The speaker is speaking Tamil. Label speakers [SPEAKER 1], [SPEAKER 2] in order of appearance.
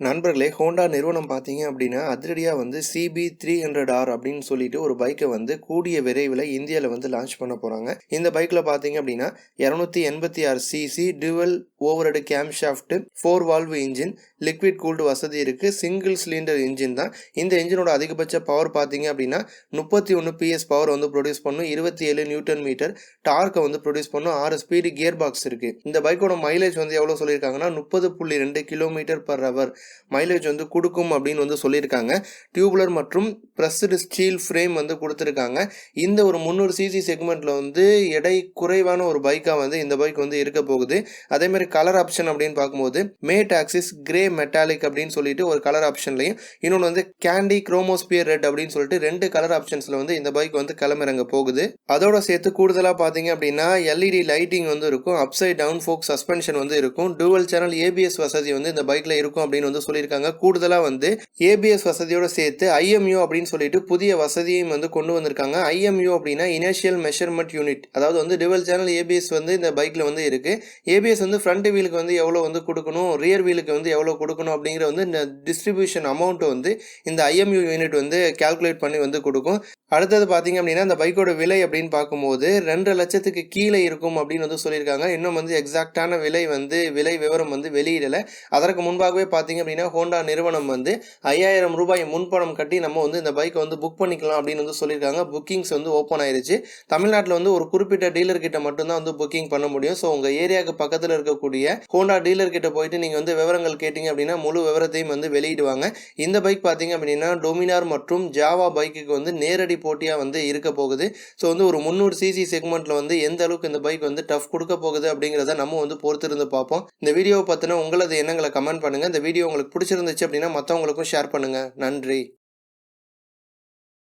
[SPEAKER 1] நண்பர்களே ஹோண்டா நிறுவனம் பார்த்தீங்க அப்படின்னா அதிரடியாக வந்து சிபி த்ரீ ஹண்ட்ரட் ஆர் அப்படின்னு சொல்லிட்டு ஒரு பைக்கை வந்து கூடிய விரைவில் இந்தியாவில் வந்து லான்ச் பண்ண போகிறாங்க இந்த பைக்கில் பார்த்தீங்க அப்படின்னா இரநூத்தி எண்பத்தி ஆறு CC dual overhead cam shaft four valve engine liquid cooled வசதி இருக்குது சிங்கிள் சிலிண்டர் இன்ஜின் தான். இந்த இன்ஜினோட அதிகபட்ச பவர் பார்த்தீங்க அப்படின்னா முப்பத்தி ஒன்று பிஎஸ் பவர் வந்து ப்ரொடியூஸ் பண்ணும். இருபத்தி ஏழு நியூட்டன் மீட்டர் டார்க்கை வந்து ப்ரொடியூஸ் பண்ணும். ஆறு ஸ்பீடு கியர் பாக்ஸ் இருக்குது இந்த பைக்கோட மைலேஜ் வந்து எவ்வளோ சொல்லியிருக்காங்கன்னா முப்பது புள்ளி ரெண்டு கிலோமீட்டர் பர் ஹவர் மைலேஜ் வந்து கொடுக்கும் அப்படின்னு வந்து சொல்லியிருக்காங்க. டியூப்லர் மற்றும் ப்ரெஸ்டு ஸ்டீல் ஃப்ரேம் வந்து கொடுத்துருக்காங்க. இந்த ஒரு முந்நூறு சிசி செக்மெண்ட்டில் வந்து எடை குறைவான ஒரு பைக்காக வந்து இந்த பைக் வந்து இருக்க போகுது. அதேமாதிரி கலர் ஆப்ஷன் அப்படின்னு பார்க்கும்போது மே டாக்ஸிஸ் கிரே மெட்டாலிக் அப்படின்னு சொல்லிட்டு ஒரு கலர் ஆப்ஷன்லையும் இன்னொன்று வந்து கேண்டி குரோமோஸ்பியர் ரெட் அப்படின்னு சொல்லிட்டு ரெண்டு கலர் ஆப்ஷன்ஸில் வந்து இந்த பைக் வந்து கிளம்பிறங்க போகுது. அதோட சேர்த்து கூடுதலாக பார்த்தீங்க அப்படின்னா எல்இடி லைட்டிங் வந்து இருக்கும் அப்சைட் டவுன் ஃபோக் சஸ்பென்ஷன் வந்து இருக்கும் டூவல் சேனல் ஏபிஎஸ் வசதி வந்து இந்த பைக்கில் இருக்கும் அப்படின்னு வந்து சொல்லியிருக்காங்க. கூடுதலாக வந்து ஏபிஎஸ் வசதியோட சேர்த்து ஐஎம்யூ அப்படின்னு சொல்லிட்டு புதிய வசதியையும் வந்து கொண்டு வந்திருக்காங்க. ஐஎம்யூ அப்படின்னா இனிஷியல் மெஷர்மெண்ட் யூனிட் அதாவது வந்து டுவல் சேனல் ஏபிஎஸ் வந்து இந்த பைக்கில் வந்து இருக்குது ஏபிஎஸ் வந்து ஃப்ரண்ட் வீலுக்கு வந்து எவ்வளோ வந்து கொடுக்கணும் ரியர் வீலுக்கு வந்து எவ்வளோ கொடுக்கணும் அப்படிங்கிற வந்து இந்த டிஸ்ட்ரிபியூஷன் அமௌண்ட்டு வந்து இந்த ஐஎம்யூ யூனிட் வந்து கால்குலேட் பண்ணி வந்து கொடுக்கும். அடுத்தது பார்த்தீங்க அப்படின்னா அந்த பைக்கோட விலை அப்படின்னு பார்க்கும்போது ரெண்டு லட்சத்துக்கு கீழே இருக்கும் அப்படின்னு வந்து சொல்லியிருக்காங்க. இன்னும் வந்து எக்ஸாக்டான விலை வந்து விலை விவரம் வந்து வெளியிடலை. அதற்கு முன்பாகவே பார்த்தீங்க அப்படின்னா ஹோண்டா நிறுவனம் வந்து ஐயாயிரம் ரூபாய் முன்பணம் கட்டி நம்ம வந்து இந்த பைக்கை வந்து புக் பண்ணிக்கலாம் அப்படின்னு வந்து சொல்லியிருக்காங்க. புக்கிங்ஸ் வந்து ஓப்பன் ஆயிருச்சு. தமிழ்நாட்டில் வந்து ஒரு குறிப்பிட்ட டீலர் கிட்ட மட்டும்தான் வந்து புக்கிங் பண்ண முடியும். ஸோ உங்கள் ஏரியாவுக்கு பக்கத்தில் இருக்கக்கூடிய ஹோண்டா டீலர் கிட்ட போயிட்டு நீங்கள் வந்து விவரங்கள் கேட்டிங்க அப்படின்னா முழு விவரத்தையும் வந்து வெளியிடுவாங்க. இந்த பைக் பார்த்தீங்க அப்படின்னா டொமினார் மற்றும் ஜாவா பைக்குக்கு வந்து நேரடி போட்டியாக வந்து இருக்க போகுது. ஸோ வந்து ஒரு முந்நூறு சிசி செக்மெண்ட்டில் வந்து எந்த அளவுக்கு இந்த பைக் வந்து டஃப் கொடுக்க போகுது அப்படிங்கிறத நம்ம வந்து பொறுத்திருந்து பார்ப்போம். இந்த வீடியோவை பார்த்தினா உங்களது எண்ணங்களை கமெண்ட் பண்ணுங்கள் இந்த வீடியோ உங்களுக்கு பிடிச்சிருந்துச்சு அப்படின்னா மற்றவங்களுக்கும் ஷேர் பண்ணுங்கள் நன்றி.